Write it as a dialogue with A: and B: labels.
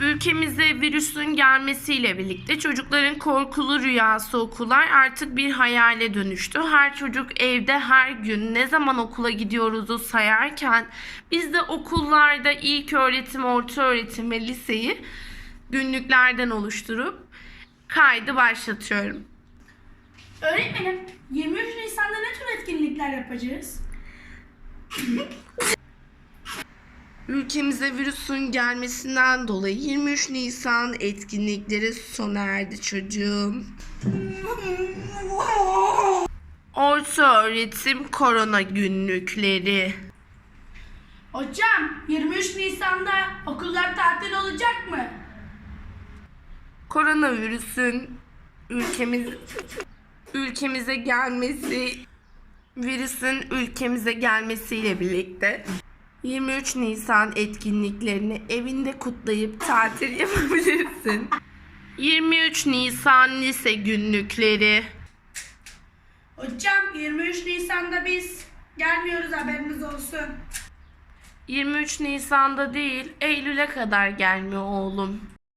A: Ülkemize virüsün gelmesiyle birlikte çocukların korkulu rüyası okullar artık bir hayale dönüştü. Her çocuk evde her gün ne zaman okula gidiyoruzu sayarken biz de okullarda ilk öğretim, orta öğretim ve liseyi günlüklerden oluşturup kaydı başlatıyorum.
B: Öğretmenim, 23 Nisan'da ne tür etkinlikler yapacağız?
A: Ülkemize virüsün gelmesinden dolayı 23 Nisan etkinlikleri sona erdi çocuğum. Orta öğretim korona günlükleri.
B: Hocam, 23 Nisan'da okullar tatil olacak mı?
A: Koronavirüsün ülkemiz ülkemize gelmesi virüsün ülkemize gelmesiyle birlikte 23 Nisan etkinliklerini evinde kutlayıp tatil yapabilirsin. 23 Nisan lise günlükleri.
B: Hocam, 23 Nisan'da biz gelmiyoruz haberiniz olsun.
A: 23 Nisan'da değil, Eylül'e kadar gelmiyor oğlum.